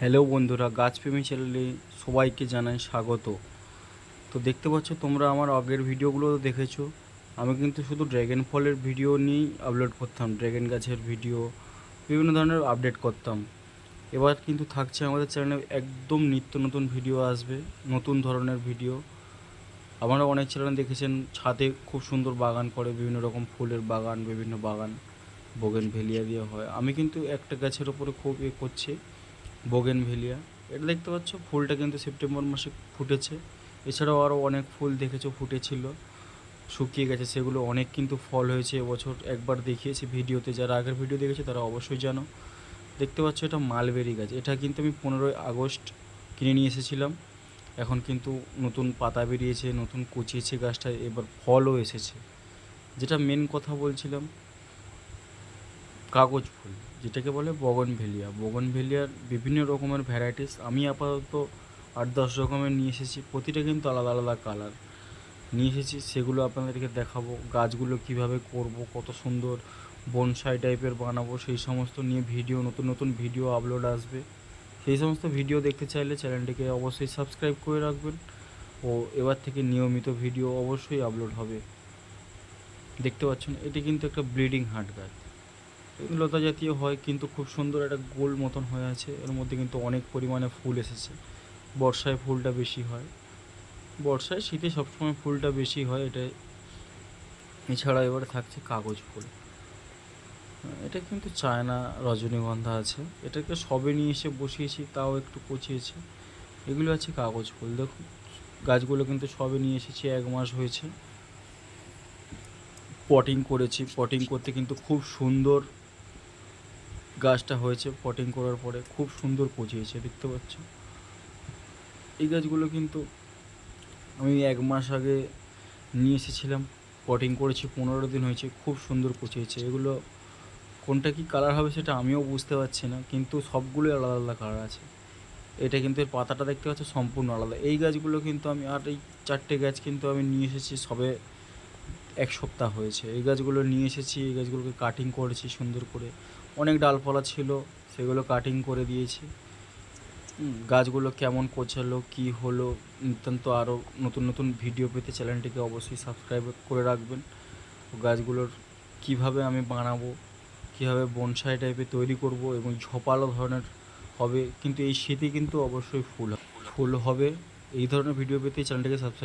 Hello বন্ধুরা, গাছপ্রেমী চ্যানেলে সবাইকে জানাই স্বাগত। তো দেখতে পাচ্ছ তোমরা আমার আগের ভিডিওগুলো দেখেছ। আমি কিন্তু শুধু ড্র্যাগন ফলের ভিডিও নিয়েই আপলোড করতাম ড্র্যাগন গাছের ভিডিও, বিভিন্ন ধরনের আপডেট করতাম। এবার কিন্তু থাকছে আমাদের চ্যানেলে একদম নিত্য নতুন ভিডিও আসবে, নতুন ধরনের ভিডিও। আপনারা অনেক চ্যানেল দেখেছেন, ছাদে খুব সুন্দর বাগান করে, বিভিন্ন রকম ফুলের বাগান, বিভিন্ন বাগান বোগেন ভেলিয়া দিয়ে হয়। আমি কিন্তু একটা গাছের ওপরে খুব এ করছি। বোগেন ভেলিয়া এটা দেখতে পাচ্ছ, ফুলটা কিন্তু সেপ্টেম্বর মাসে ফুটেছে। এছাড়াও আরও অনেক ফুল দেখেছ, ফুটেছিল, শুকিয়ে গেছে। সেগুলো অনেক কিন্তু ফল হয়েছে এবছর। একবার দেখিয়েছি ভিডিওতে। যারা আগের ভিডিও দেখেছে, তারা অবশ্যই জানো। দেখতে পাচ্ছ এটা মালবেরি গাছ। এটা কিন্তু আমি পনেরোই আগস্ট কিনে নিয়ে এসেছিলাম। এখন কিন্তু নতুন পাতা বেরিয়েছে, নতুন কুচিয়েছে গাছটা, এবার ফলও এসেছে। যেটা মেন কথা বলছিলাম, কাগজ ফুল। যেটাকে বলে বগনভেলিয়া। বগনভেলিয়ার বিভিন্ন রকমের ভ্যারাইটিস আমি আপাতত আট দশ রকমের নিয়ে এসেছি। প্রতিটা কিন্তু আলাদা আলাদা কালার নিয়ে এসেছি, সেগুলো আপনাদেরকে দেখাবো। গাছগুলো কীভাবে করব, কত সুন্দর বনসাই টাইপের বানাবো, সেই সমস্ত নিয়ে ভিডিও নতুন নতুন ভিডিও আপলোড আসবে। সেই সমস্ত ভিডিও দেখতে চাইলে চ্যানেলটিকে অবশ্যই সাবস্ক্রাইব করে রাখবেন। ও এবার থেকে নিয়মিত ভিডিও অবশ্যই আপলোড হবে। দেখতে পাচ্ছেন, এটি কিন্তু একটা ব্লিডিং হার্ট গাছ। লতা জাতীয় হয়, কিন্তু খুব সুন্দর একটা গোল মতন হয়ে আছে। এর মধ্যে কিন্তু অনেক পরিমাণে ফুল এসেছে। বর্ষায় ফুলটা বেশি হয়। বর্ষায় শীতে সবসময় ফুলটা বেশি হয়, এটা এছাড়া এবারে থাকছে কাগজ ফুল। এটা কিন্তু চায়না রজনীগন্ধা আছে। এটাকে সবে নিয়ে এসে বসিয়েছি, তাও একটু কচিয়েছে এগুলো আছে কাগজ ফুল। দেখুন, গাছগুলো কিন্তু সবে নিয়ে এসেছি, এক মাস হয়েছে। পটিং করেছি। পটিং করতে কিন্তু খুব সুন্দর গাছটা হয়েছে পটিং করার পরে খুব সুন্দর পচিয়েছে, দেখতে পাচ্ছ? এই গাছগুলো কিন্তু আমি এক মাস আগে নিয়ে এসেছিলাম পটিং করেছি, পনেরো দিন হয়েছে, খুব সুন্দর পচিয়েছে। এগুলো কোনটা কি কালার হবে সেটা আমিও বুঝতে পারছি না, কিন্তু সবগুলোই আলাদা আলাদা কালার আছে। এটা কিন্তু এর পাতাটা দেখতে পাচ্ছ সম্পূর্ণ আলাদা। এই গাছগুলো কিন্তু আমি আর এই চারটে গাছ কিন্তু আমি নিয়ে এসেছি, সবে এক সপ্তাহ হয়েছে। এই গাছগুলো নিয়ে এসেছি, এই গাছগুলোকে কাটিং করেছি সুন্দর করে। অনেক ডালপালা ছিল, সেগুলো কাটিং করে দিয়েছি। গাছগুলো কেমন কোচালো, কি হলো, নিতান্ত আরও নতুন নতুন ভিডিও পেতে চ্যানেলটিকে অবশ্যই সাবস্ক্রাইব করে রাখবেন। গাছগুলোর কীভাবে আমি বানাবো, কীভাবে বনসাই টাইপের তৈরি করব এবং ঝোপালো ধরনের হবে, কিন্তু এই শীতে কিন্তু অবশ্যই ফুল ফুল হবে। এই ধরনের ভিডিও পেতে চ্যানেলটিকে সাবস্ক্রাইব